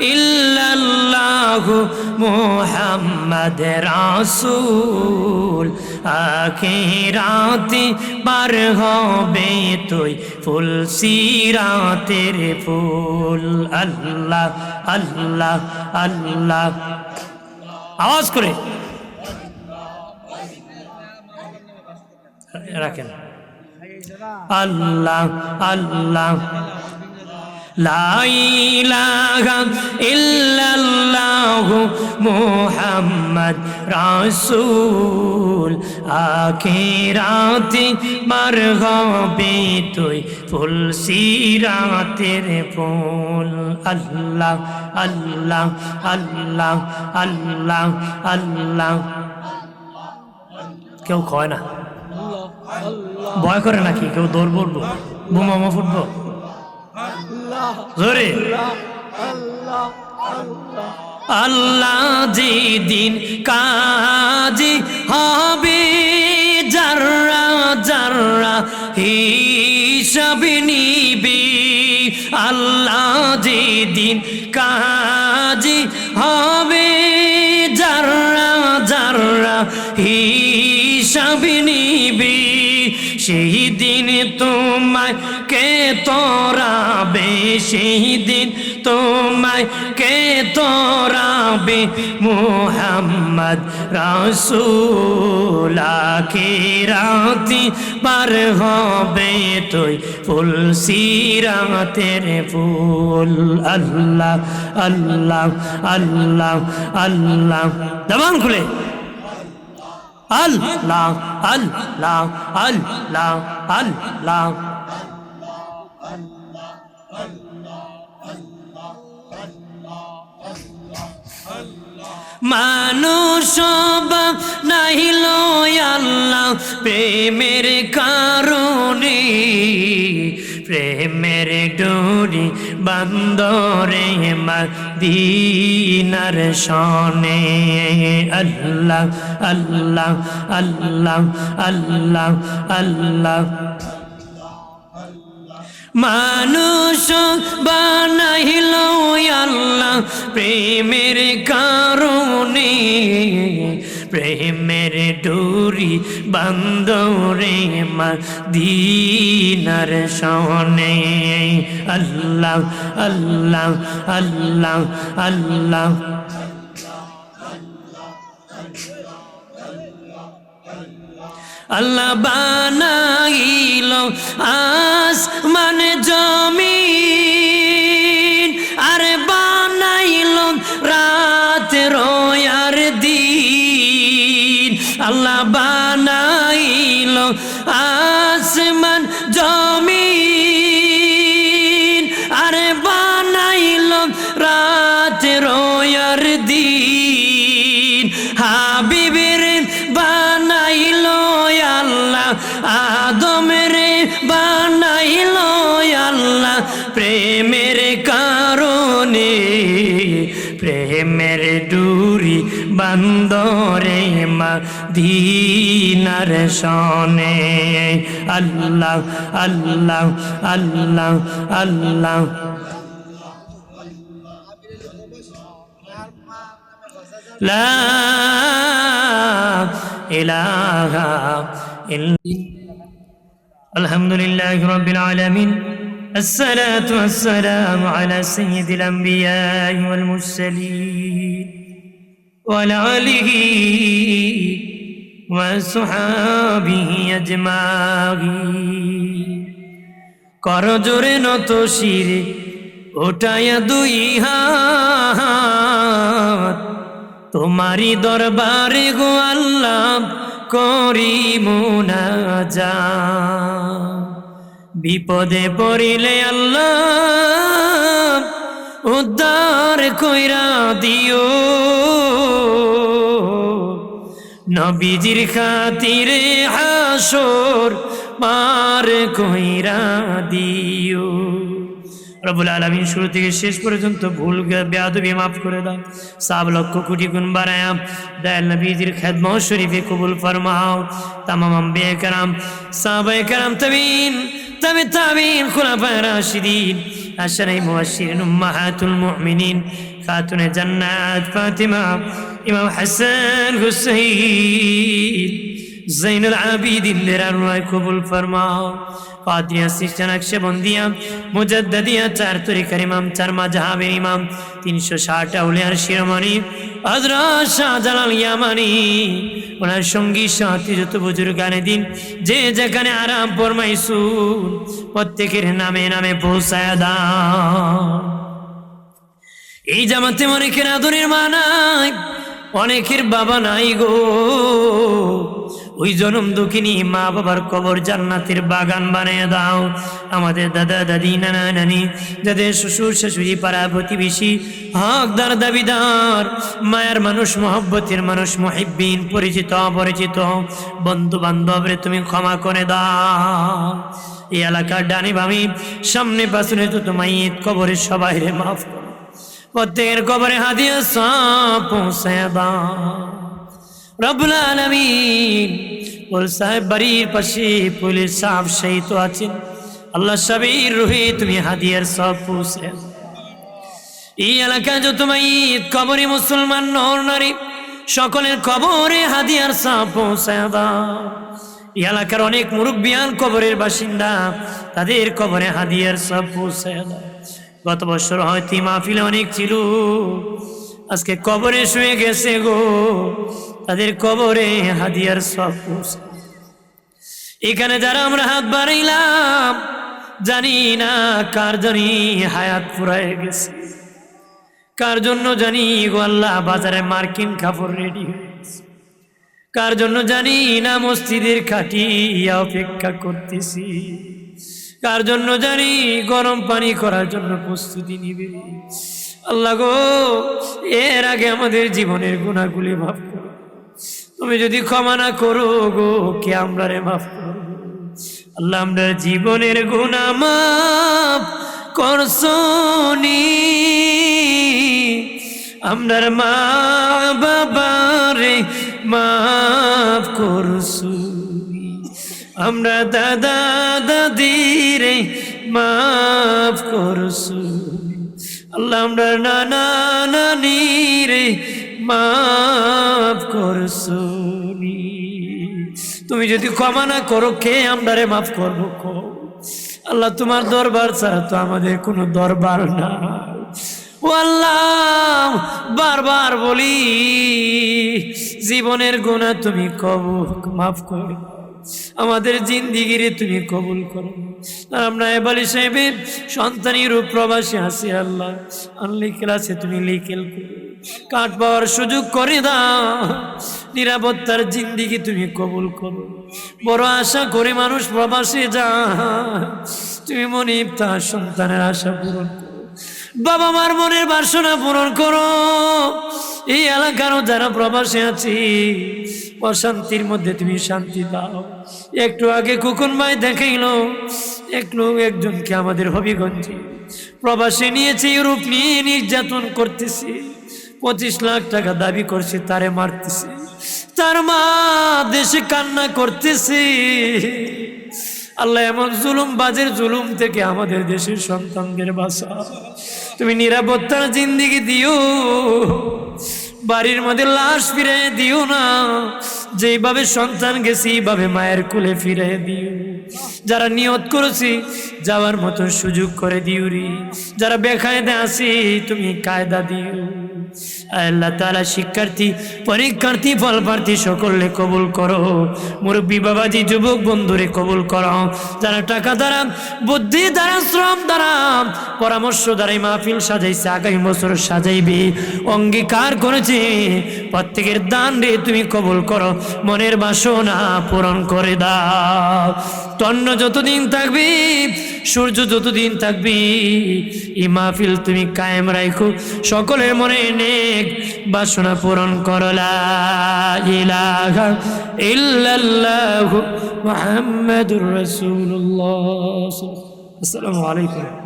ইল্লাল্লাহু মুহাম্মদ রাসূল। আখিরাতে পার হবে তুই, ফুল সিরাতের ফুল। আল্লাহ আল্লাহ আল্লাহ। আওয়াজ করে। রাখেন। আল্লাহ আল্লাহ। মুহাম্মদ রাসূল। আখিরাতে মার হবে তুই, ফুল সিরাতের ফুল। আল্লাহ আল্লাহ আল্লাহ আল্লাহ আল্লাহ। কেউ কয় না? ভয় করে নাকি? কেউ দৌড় পড়ব বোমামা ফুটবো? জোরে। আল্লাহ যেদিন কাজী হবে যারা যারা হিসাব নিবে, আল্লাহ যেদিন কাজী হবে যারা যারা হিসাব নিবে, সেই দিন তোমায় কে তোরাবে সেই দিন তোমায় কে তোরাবে মোহাম্মদ রাসুলাকে রাতি পার হবে তুই ফুল সিরাতের ফুল। আল্লাহ আল্লাহ আল্লাহ আল্লাহ। জবান খুলে। আল্লাহ আল্লাহ আল্লাহ আল্লাহ। মানুষ নাহিল আল্লাহ, প্রেমের কারণে। প্রেমের ডোরি বান্দরে দিনার সনে আল্লাহ আল্লাহ আল্লাহ আল্লাহ আল্লাহ। মানুষ বানাইল আল্লাহ, প্রেমের কারণে। প্রেমের ডোরি বান্দরে মা দিনার সনে আল্লাহ আল্লাহ আল্লাহ আল্লাহ। আল্লাহ বানাইল আস মানে জমিন। আসমান জমিন, আর বানাইল রাত রয়ার দিন। হাবিবের বানাইল আল্লাহ, আদমের বানাইল আল্লাহ, প্রেমের কারণে, প্রেমের ডুরি বান্দরে মা দিনার সনে আল্লাহ আল্লাহ আল্লাহ আল্লাহ لا إله إلا الحمد لله رب العالمين الصلاة والسلام على سيد الأنبياء والمرسلين وعلى آله وصحابه أجمعين করজোরে নত শিরে ওটায়া দুই হাত। তোমারি দরবারে গো আল্লাহ করি মুনাজা বিপদে পড়িলে আল্লাহ উদ্ধার কইরা দিও। নবীজির খাতিরে হাসর পার কইরা দিও। রবুল আলমিন শুরু থেকে শেষ পর্যন্ত ভুল বেয়াদবি মাফ করে দাও। সাব লক্ষ কোটি গুণ বাড়ায়া দয়াল নবীজির খেদম শরীফে কবুল ফরমাও। তামাম আম্বে কারাম সাহাবায়ে কারাম তাবিন, তবে তাবিন, খোলাফায়ে রাশিদিন আশারাই মুবাশশিরিন উম্মাহাতুল মুমিনিন, খাতুনে জান্নাত ফাতিমা ইমাম হাসান হুসাইন জৈনুল আবিদিনদের আল্লাহ কবুল ফরমাও। কাদিয়া সিস্টান আকশে বন্দিয়া, মুজাদ্দাদিয়া চার তরিকার ইমাম, চার মাঝহাবের ইমাম, তিনশো ষাট আউলিয়ার শিরোমণি হযরত শাহজালাল ইয়ামানি। ওনার সঙ্গী সাথী যত বুজুর্গ গানে দিন, যে যেখানে আরাম ফরমাইছুন প্রত্যেকের নামে নামে পৌঁছায় দাও। এই জামাতে মনে আদরের মা নাই অনেকের বাবা নাই গো। ওই জনম দুঃখিনী মা বাবার কবর জান্নাতের বাগান বানিয়ে দাও। আমাদের দাদা, দাদি, নানা, নানি, যাদের শ্বশুর, শাশুড়ি পাড়া, প্রতিবেশী, হকদার, দাবিদার, মায়ের মানুষ, মহব্বতের মানুষ, মহিব্বিন, পরিচিত, অপরিচিত বন্ধু বান্ধবরে তুমি ক্ষমা করে দাও। এই এলাকার ডানি বামি, সামনে পাশে তো তোমায় কবরের সবাই রে মাফ প্রত্যেকের কবরে হাদিয়া সব পৌঁছে দাও রব্বুল আলামিন ওর সাহেব, বাড়ির পাশে পুলিশ সাহেব সেই তো আছেন। আল্লাহ সাবির রুহি তুমি হাদিয়ার সব পৌঁছে। এই এলাকায় যত মাইত কবরে মুসলমান, নর, নারী, সকলের কবরে হাদিয়ার সব পৌঁছে এই এলাকার অনেক মুরব্বিয়ান কবরের বাসিন্দা তাদের কবরে হাদিয়ার সব পৌঁছে গত বছর হয়তো মাহফিলে অনেক ছিল। আজকে কবরে শুয়ে গেছে গো। তাদের কবরে হাদিয়ার সব এখানে যারা আমরা হাত বাড়াইলাম, জানি না কার জানি হায়াত ফুরায় গেছে। কার জন্য জানি গো আল্লাহ বাজারে মার্কিন কাপড় রেডি হয়ে গেছে। কার জন্য জানি না মসজিদের খাটিয়া অপেক্ষা করতেছি। কার জন্য জানি গরম পানি করার জন্য প্রস্তুতি নিবে? আল্লাহ গো, এর আগে আমাদের জীবনের গুণাগুলি মাফ করো। তুমি যদি ক্ষমা না করো গো, কে আমরা রে মাফ করো আল্লাহ আমরা জীবনের গুণা মাফ করছনি আমরার মা বাবারে মাফ করছু। আমরা দাদা দাদিরে মাফ করছু আল্লাহ আমরা নানা নানি রে মাফ করছুনি তুমি যদি ক্ষমা না করো, কে আমরা রে মাফ করব আল্লাহ তোমার দরবার ছাড়া তো আমাদের কোনো দরবার না। ও আল্লাহ, বারবার বলি, জীবনের গুণা তুমি কব মাফ করো আমাদের জিন্দিগিরে তুমি কবুল করো। আমরা এবালি সাহেবের রূপ প্রবাসী হাসি আল্লাহ। আনলি ক্লাসে তুমি লিখেল করো। কাঠ পাওয়ার সুযোগ করে দাও। নিরাপত্তার জিন্দিগি তুমি কবুল করো। বড় আশা করে মানুষ প্রবাসে যা তুমি মনিব তার সন্তানের আশা পূরণ করো। বাবা মার মনের বাসনা পূরণ করো। এই এলাকারও যারা প্রবাসে আছি অশান্তির মধ্যে তুমি শান্তি দাও। একটু আগে কুকুন ভাই দেখাইল একটু একজনকে আমাদের হবিগঞ্জে প্রবাসে নিয়েছে ইউরোপ নিয়ে নির্যাতন করতেছে। পঁচিশ লাখ টাকা দাবি করছে, তারে মারতেছে। তার মা দেশে কান্না করতেছে। আল্লাহ এমন জুলুম বাজের জুলুম থেকে আমাদের দেশের সন্তানদের বাসা তুমি নিরাপত্তার জিন্দিগি দিও। বাড়ির মধ্যে লাশ ফিরে দিও না। যেভাবে সন্তান গেছি, এইভাবে মায়ের কুলে ফিরে দিও। যারা নিয়ত করেছি, যাওয়ার মতো সুযোগ করে দিও রে। যারা বেকায়দা আছি, তুমি কায়দা দিও। আল্লাহ তালা শিক্ষার্থী, পরীক্ষার্থী ফল প্রার্থী সকলে কবুল করো। মুরব্বী বাবাজি, যুবক বন্ধুরে কবুল করো। যারা টাকা দ্বারা, বুদ্ধি দ্বারা, শ্রম দ্বারা, পরামর্শ দ্বারাই মাহফিল সাজাইছে, আগামী বছর সাজাইবে, অঙ্গীকার করেছে, প্রত্যেকের দান রে তুমি কবুল করো। মনের বাসনা পূরণ করে দাও। তন্ন যতদিন থাকবি সূর্য যতদিন থাকবি, এই মাহফিল তুমি কায়েম রাখো সকলের মনে নেক বাসনা পূরণ করলা ইলাহা ইল্লাল্লাহু মুহাম্মাদুর রাসূলুল্লাহ। আসসালামু আলাইকুম।